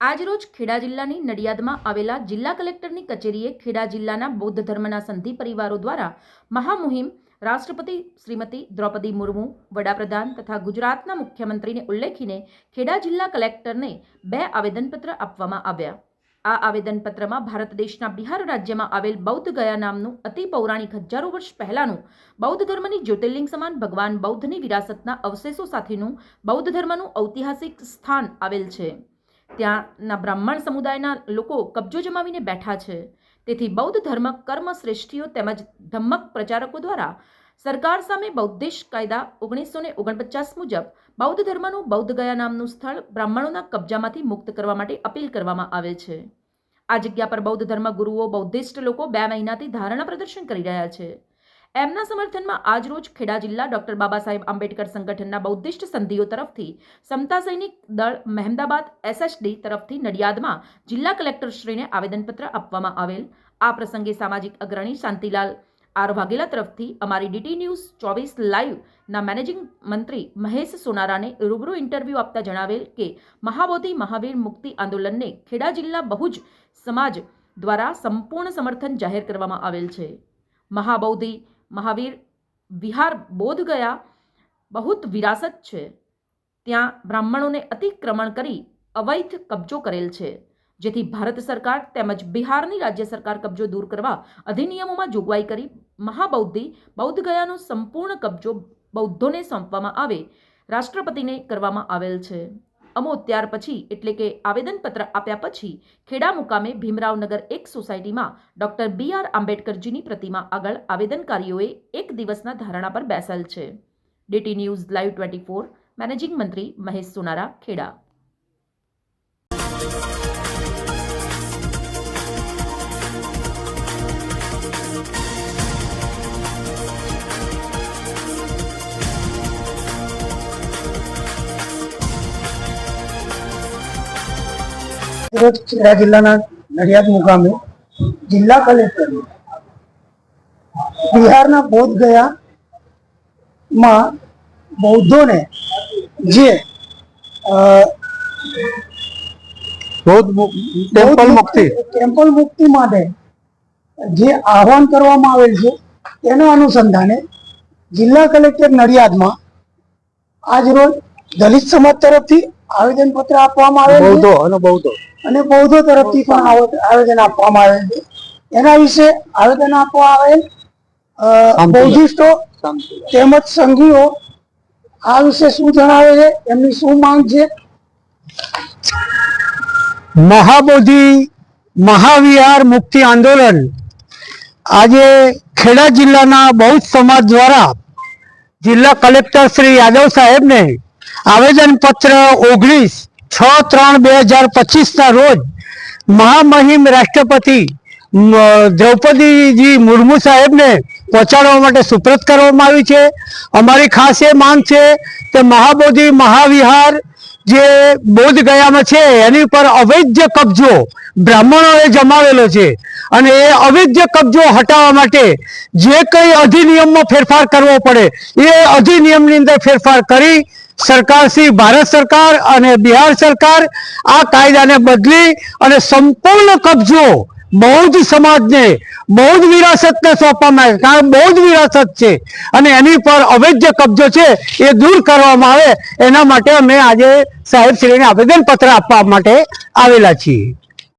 આજરોજ ખેડા જિલ્લાની નડિયાદમાં આવેલા જિલ્લા કલેક્ટરની કચેરીએ ખેડા જિલ્લાના બૌદ્ધ ધર્મના સંધિ પરિવારો દ્વારા મહામુહિમ રાષ્ટ્રપતિ શ્રીમતી દ્રૌપદી મુર્મુ, વડાપ્રધાન તથા ગુજરાતના મુખ્યમંત્રીને ઉલ્લેખીને ખેડા જિલ્લા કલેક્ટરને બે આવેદનપત્ર આપવામાં આવ્યા. આ આવેદનપત્રમાં ભારત દેશના બિહાર રાજ્યમાં આવેલ બૌદ્ધ ગયા નામનું અતિ પૌરાણિક હજારો વર્ષ પહેલાનું બૌદ્ધ ધર્મની જ્યોતિર્લિંગ સમાન ભગવાન બૌદ્ધની વિરાસતના અવશેષો સાથેનું બૌદ્ધ ધર્મનું ઐતિહાસિક સ્થાન આવેલ છે. ત્યાંના બ્રાહ્મણ સમુદાયના લોકો કબજો જમાવીને બેઠા છે. તેથી બૌદ્ધ ધર્મ કર્મ શ્રેષ્ઠીઓ તેમજ ધમ્મક પ્રચારકો દ્વારા સરકાર સામે બૌદ્ધિશ કાયદા ઓગણીસો ને ઓગણપચાસ મુજબ બૌદ્ધ ધર્મનું બૌદ્ધ ગયા નામનું સ્થળ બ્રાહ્મણોના કબજામાંથી મુક્ત કરવા માટે અપીલ કરવામાં આવે છે. આ જગ્યા પર બૌદ્ધ ધર્મ ગુરુઓ બૌદ્ધિસ્ટ લોકો બે મહિનાથી ધારણા પ્રદર્શન કરી રહ્યા છે. એમના સમર્થનમાં આજરોજ ખેડા જિલ્લા ડોક્ટર બાબા સાહેબ આંબેડકર સંગઠનના બૌદ્ધિસ્ટ સંધિઓ તરફથી સમતા સૈનિક દળ મહેમદાબાદ એસએસડી તરફથી નડિયાદમાં જિલ્લા કલેક્ટરશ્રીને આવેદનપત્ર આપવામાં આવેલ. આ પ્રસંગે સામાજિક અગ્રણી શાંતિલાલ આર વાઘેલા તરફથી અમારી ડીટી ન્યૂઝ ચોવીસ લાઈવના મેનેજિંગ મંત્રી મહેશ સોનારાને રૂબરૂ ઇન્ટરવ્યૂ આપતા જણાવેલ કે મહાબોધિ મહાવીર મુક્તિ આંદોલનને ખેડા જિલ્લા બહુજ સમાજ દ્વારા સંપૂર્ણ સમર્થન જાહેર કરવામાં આવેલ છે. મહાબૌદ્ધિ મહાવીર વિહાર બોધ ગયા. બહુત વિરાસત છે. ત્યાં બ્રાહ્મણોને અતિક્રમણ કરી અવૈધ કબજો કરેલ છે. જેથી ભારત સરકાર તેમજ બિહારની રાજ્ય સરકાર કબજો દૂર કરવા અધિનિયમોમાં જોગવાઈ કરી મહાબૌદ્ધિ બૌદ્ધ ગયાનો સંપૂર્ણ કબજો બૌદ્ધોને સોંપવામાં આવે, રાષ્ટ્રપતિને કરવામાં આવેલ છે. અમો ત્યાર પછી એટલે કે આવેદનપત્ર આપ્યા પછી ખેડા મુકામે ભીમરાવનગર એક સોસાયટીમાં ડોક્ટર બી આર આંબેડકરજીની પ્રતિમા આગળ આવેદનકારીઓએ એક દિવસના ધારણા પર બેસેલ છે. DT news live twenty four, managing મંત્રી મહેશ સોનારા, ખેડા. ખેડા જિલ્લાના નડિયાદ મુકામે જિલ્લા કલેક્ટર બિહારના બોધ ગયા માં બૌદ્ધોને જે ટેમ્પલ મુક્તિ. ટેમ્પલ મુક્તિ માટે જે આહવાન કરવામાં આવેલ છે તેના અનુસંધાને જિલ્લા કલેક્ટર નડિયાદમાં આજ રોજ દલિત સમાજ તરફથી આવેદન પત્ર આપવામાં આવેલ બૌદ્ધો અને બૌદ્ધો. અને બૌદ્ધો તરફથી પણ આવ- આવેદન આપવામાં આવે છે. એના વિશે આવેદન આપવા આવે બૌદ્ધિસ્ટો તેમજ સંઘીઓ આ વિશે શું જણાવે છે એમની શું માંગ છે? મહાબોધિ મહાવિહાર મુક્તિ આંદોલન આજે ખેડા જિલ્લાના બૌદ્ધ સમાજ દ્વારા જિલ્લા કલેક્ટર શ્રી યાદવ સાહેબને આવેદન પત્ર ઓગણીસ છ ત્રણ બે હજાર પચીસના રોજ મહામહિમ રાષ્ટ્રપતિ દ્રૌપદીજી મુર્મુ સાહેબને પહોંચાડવા માટે સુપ્રત કરવામાં આવી છે. અમારી ખાસ એ માંગ છે કે મહાબોધિ મહાવિહાર જે બોધ ગયામાં છે, એની પર અવૈધ કબજો બ્રાહ્મણોએ જમાવેલો છે અને એ અવૈધ કબજો હટાવવા માટે જે કંઈ અધિનિયમમાં ફેરફાર કરવો પડે, એ અધિનિયમની અંદર ફેરફાર કરી સરકાર શ્રી ભારત સરકાર અને બિહાર સરકાર આ કાયદાને બદલી અને સંપૂર્ણ કબજો બૌદ્ધ સમાજને, બૌદ્ધ વિરાસતને સોંપવામાં આવે કારણ બૌદ્ધ વિરાસત છે અને એની પર અવૈધ કબજો છે એ દૂર કરવામાં આવે. એના માટે અમે આજે સાહેબ શ્રીને આવેદન આપવા માટે આવેલા છીએ.